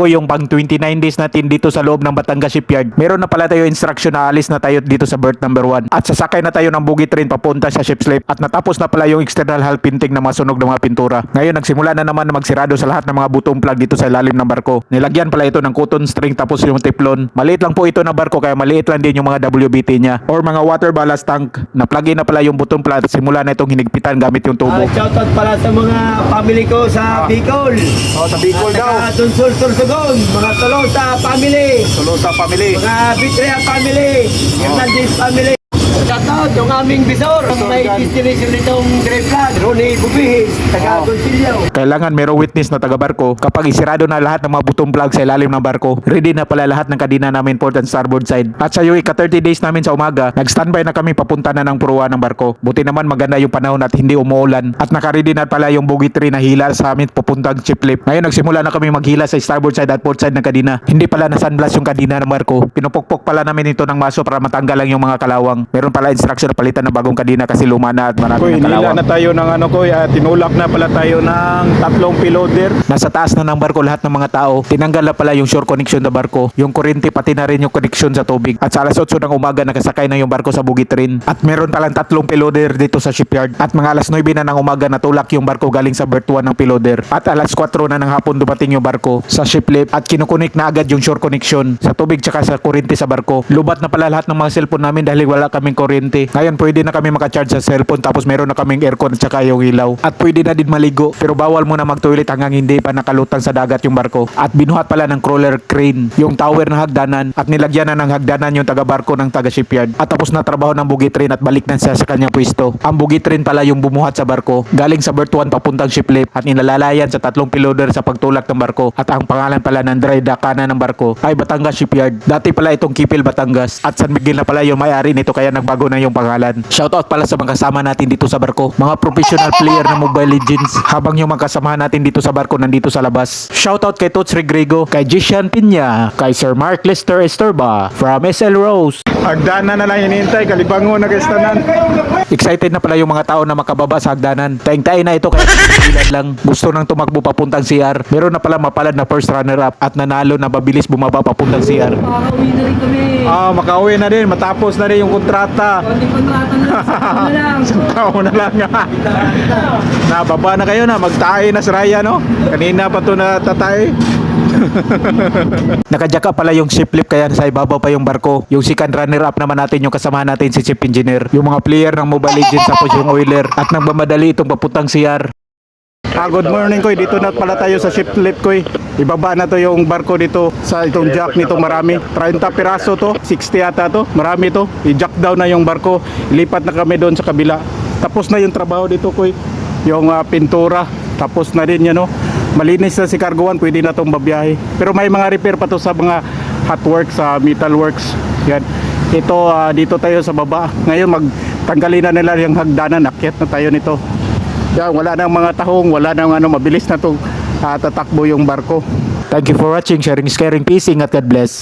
barko yung pang 29 days natin dito sa loob ng Batangas Shipyard. Meron na pala tayo instruction na alis na tayo dito sa berth number 1. At sasakay na tayo ng buggy train papunta sa ship slip. At natapos na pala yung external hull painting na masunog ng mga pintura. Ngayon nagsimula na naman na magsirado sa lahat ng mga butong plug dito sa ilalim ng barko. Nilagyan pala ito ng cotton string tapos yung teflon. Maliit lang po ito na barko kaya maliit lang din yung mga WBT niya. Or mga water ballast tank. Na plug in na pala yung butong plug. Simula na itong hinigpitan gamit yung tubo. Ah, shoutout pala sa mga family ko sa Bicol. Oh, sa Bicol saka Tunsol Sorsogon, mga Tolosa family, Solosa family. mga Bitrea family, Oh. Hernandez family. Shoutout yung aming bisor, may destination nitong Grapevlad, Ronnie Bubihis, taga Consilio. Kailangan merong witness na taga-barko kapag isirado na lahat ng mga butong plug sa ilalim ng barko. Ready na pala lahat ng kadina namin port and starboard side. At sa yung ika-30 days namin sa umaga, nag-standby na kami papunta na ng puruan ng barko. Buti naman maganda yung panahon at hindi umuulan. At nakaready na pala yung bogie tree na hila sa amin papuntang chip lip. Ngayon nagsimula na kami maghila sa starboard side at port side ng kadina. Hindi pala na sunblast yung kadina ng barko. Pinupukpok pala namin ito ng maso para matanggal lang yung mga kalawang. Meron pala instruction na palitan ng bagong kadina kasi luma na at marami Koy, ng nila kalawang. na tayo ng ano tinulak na pala tayo ng tatlong piloder. Nasa taas na ng barko lahat ng mga tao. Tinanggal na pala yung shore connection ng barko. Yung kuryente pati na rin yung connection sa tubig. At sa alas 8 ng umaga nakasakay na yung barko sa Bugit Train. At meron palang tatlong piloder dito sa shipyard. At mga alas 9 na ng umaga natulak yung barko galing sa berth 1 ng piloder. At alas 4 na ng hapon dumating yung barko sa ship lip at kinukunik na agad yung shore connection sa tubig tsaka sa kuryente sa barko. Lubat na pala lahat ng mga cellphone namin dahil wala kaming kuryente. Ngayon pwede na kami makacharge sa cellphone tapos meron na kaming aircon at tsaka yung ilaw. At pwede na din maligo pero bawal muna mag-toilet hanggang hindi pa nakalutang sa dagat yung barko. At binuhat pala ng crawler crane yung tower ng hagdanan at nilagyan na ng hagdanan yung taga-barko ng taga-shipyard. At tapos na trabaho ng buggy train at balik na siya sa kanyang pwesto. Ang buggy train pala yung bumuhat sa barko galing sa berth 1 papuntang ship lip at nilalalayan sa tatlong piloder sa pagtulak ng barko. At ang pangalan pala ng dry dock kanan ng barko ay Batangas Shipyard. Dati pala itong Kipil Batangas at San Miguel na pala yung may-ari nito kaya nagbago na yung pangalan. Shoutout pala sa mga kasama natin dito sa barko. Mga professional player ng Mobile Legends habang yung mga kasamahan natin dito sa barko nandito sa labas. Shoutout kay Tots Regrego, kay Jishan Pinya, kay Sir Mark Lester Estorba from SL Rose. Hagdanan na lang hinintay, kalibango na kastanan. Excited na pala yung mga tao na makababa sa hagdanan. Taing-taing na ito kaya lang. Gusto nang tumakbo papuntang CR. Meron na pala mapalad na first runner-up at nanalo na mabilis bumaba papuntang CR. Makakauwi na rin kami. Ah, makauwi na din, matapos na rin yung kontrata. Konting kontrata na, sakto na lang. Tao na lang nga. Nababa na kayo na, magtae na si Raya, no? Kanina pa to na tatay. Nakadyak pala yung ship lip kaya sa ibabaw pa yung barko. Yung second runner-up naman natin yung kasama natin si Chief Engineer. Yung mga player ng Mobile Legends tapos yung oiler. At nagmamadali itong papuntang CR. Ah, good morning, Koy. Dito na pala tayo sa ship lip, Koy. Ibaba na to yung barko dito sa itong jack nito marami. 30 piraso to, 60 yata to. Marami to. I-jack down na yung barko. Ilipat na kami doon sa kabila. Tapos na yung trabaho dito, Koy. Yung ah, pintura. Tapos na din yan, no? Malinis na si Cargo One, pwede na tong babiyahe. Pero may mga repair pa to sa mga hot works, sa metal works. Yan. Ito, ah, dito tayo sa baba. Ngayon, magtanggalin na nila yung hagdanan. Akyat na tayo nito. Yan, wala nang mga tahong, wala nang ano, mabilis na to tatakbo yung barko. Thank you for watching, sharing, is caring, peace, ingat, God bless.